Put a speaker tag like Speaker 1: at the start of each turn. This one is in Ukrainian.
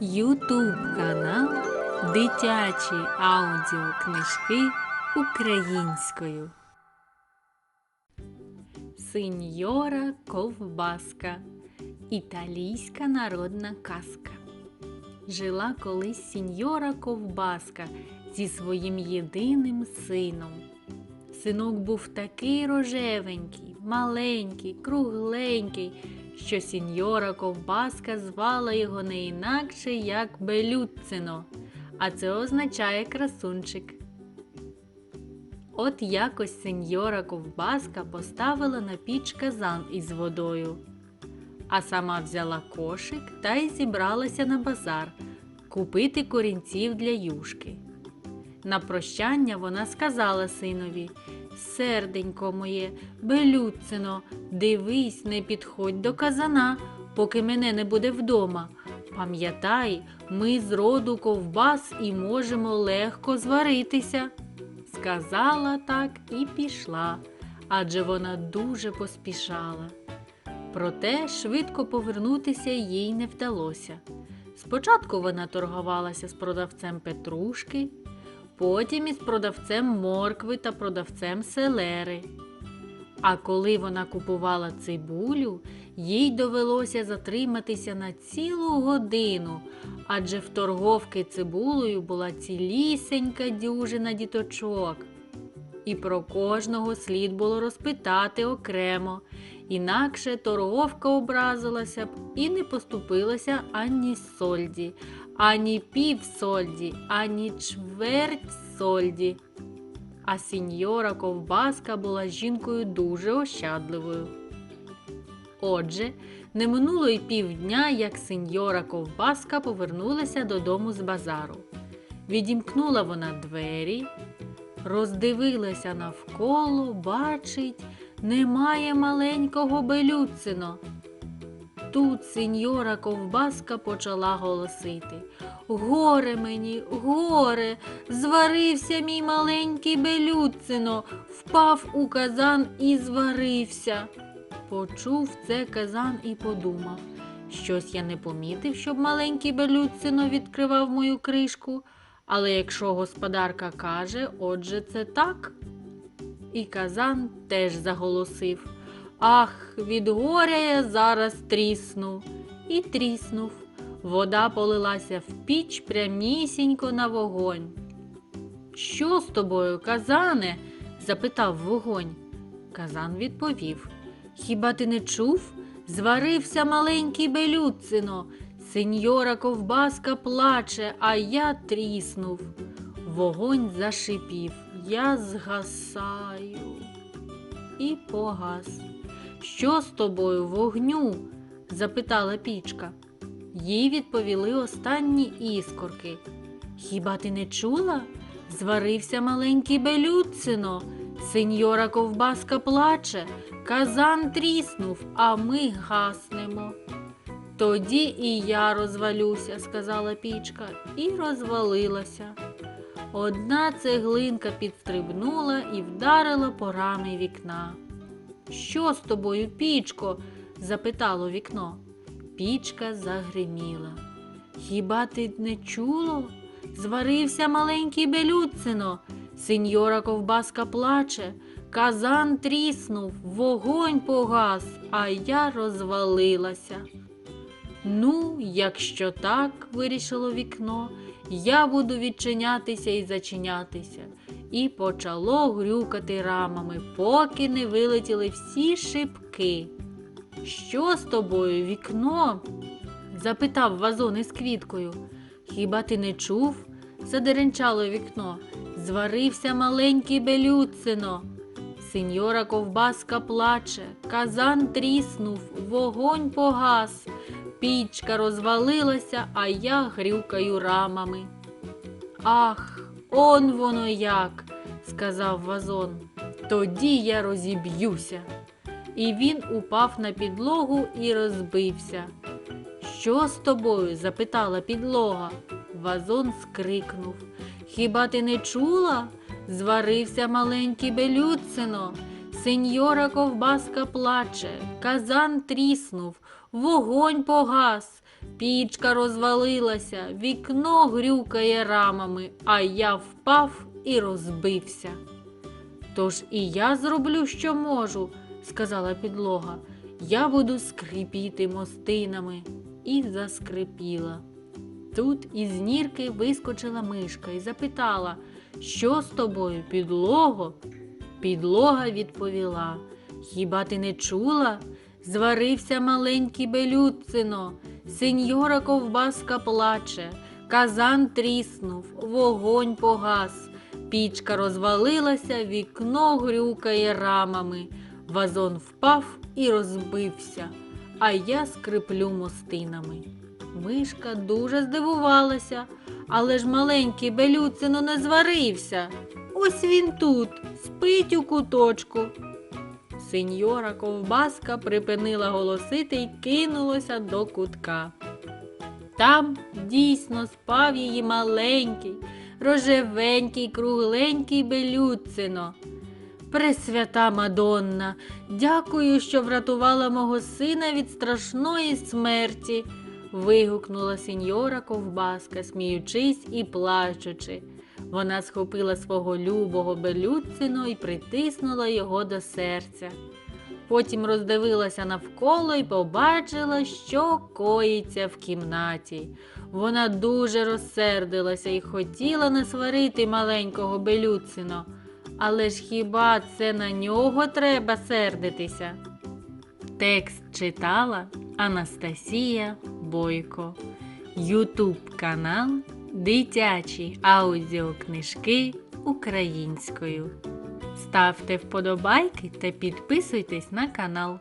Speaker 1: Ютуб канал Дитячі аудіокнижки українською. Синьора ковбаска. Італійська народна казка. Жила колись сіньора ковбаска зі своїм єдиним сином. Синок був такий рожевенький, маленький, кругленький, що сіньора ковбаска звала його не інакше, як Белюццино, а це означає красунчик. От якось сеньора ковбаска поставила на піч казан із водою, а сама взяла кошик та й зібралася на базар купити корінців для юшки. На прощання вона сказала синові Серденько моє, белюцино, дивись, не підходь до казана, поки мене не буде вдома. Пам'ятай, ми з роду ковбас і можемо легко зваритися. Сказала так і пішла, адже вона дуже поспішала. Проте швидко повернутися їй не вдалося. Спочатку вона торгувалася з продавцем петрушки, потім із продавцем моркви та продавцем селери. А коли вона купувала цибулю, їй довелося затриматися на цілу годину, адже в торговки цибулею була цілісенька дюжина діточок. І про кожного слід було розпитати окремо, інакше торговка образилася б і не поступилася ані сольді, ані пів сольді, ані чверть сольді. А сіньора ковбаска була жінкою дуже ощадливою. Отже, не минуло й півдня, як сеньора ковбаска повернулася додому з базару. Відімкнула вона двері, роздивилася навколо, бачить, немає маленького белюцино. Тут сеньора ковбаска почала голосити. Горе мені, горе, зварився мій маленький белюцино, впав у казан і зварився. Почув це казан і подумав. Щось я не помітив, щоб маленький белюцино відкривав мою кришку, але якщо господарка каже, отже, це так. І казан теж заголосив. Ах, від горя я зараз трісну. І тріснув. Вода полилася в піч прямісінько на вогонь. Що з тобою, казане? запитав вогонь. Казан відповів. Хіба ти не чув? Зварився маленький белюцино. Сеньора ковбаска плаче, а я тріснув. Вогонь зашипів. Я згасаю. І погас. Що з тобою, вогню? запитала пічка. Їй відповіли останні іскорки. Хіба ти не чула? Зварився маленький белюцино. Сеньора ковбаска плаче, казан тріснув, а ми гаснемо. Тоді і я розвалюся, сказала пічка, і розвалилася. Одна цеглинка підстрибнула і вдарила по рамі вікна. Що з тобою, пічко? запитало вікно. Пічка загриміла. Хіба ти не чуло? Зварився маленький белюцино. Сеньора ковбаска плаче, казан тріснув, вогонь погас, а я розвалилася. Ну, якщо так, вирішило вікно, я буду відчинятися і зачинятися. І почало грюкати рамами, поки не вилетіли всі шибки. Що з тобою, вікно? запитав вазон із квіткою. Хіба ти не чув? задеренчало вікно. Зварився маленький белюцино. Сеньора ковбаска плаче, казан тріснув, вогонь погас, пічка розвалилася, а я грюкаю рамами. Ах, он воно як, сказав вазон. Тоді я розіб'юся. І він упав на підлогу і розбився. Що з тобою? запитала підлога. Вазон скрикнув. Хіба ти не чула? Зварився маленький белюцино. Сеньора ковбаска плаче, казан тріснув, вогонь погас, Пічка розвалилася, вікно грюкає рамами, а я впав і розбився. Тож і я зроблю, що можу, сказала підлога. Я буду скрипіти мостинами. І заскрипіла. Тут із нірки вискочила мишка і запитала, що з тобою, підлого? Підлога відповіла: Хіба ти не чула? Зварився маленький белюцино, сеньора ковбаска плаче, казан тріснув, вогонь погас, пічка розвалилася, вікно грюкає рамами, вазон впав і розбився, а я скриплю мостинами. Мишка дуже здивувалася, але ж маленький белюцино не зварився. Ось він тут, спить у куточку. Сеньора ковбаска припинила голосити й кинулася до кутка. Там дійсно спав її маленький, рожевенький, кругленький белюцино. Пресвята Мадонна, дякую, що врятувала мого сина від страшної смерті. вигукнула сеньора ковбаска, сміючись і плачучи. Вона схопила свого любого белюцино і притиснула його до серця. Потім роздивилася навколо і побачила, що коїться в кімнаті. Вона дуже розсердилася і хотіла не сварити маленького белюцино. Але ж хіба це на нього треба сердитися? Текст читала Анастасія Бойко. Ютуб канал Дитячі аудіокнижки українською. Ставте вподобайки та підписуйтесь на канал.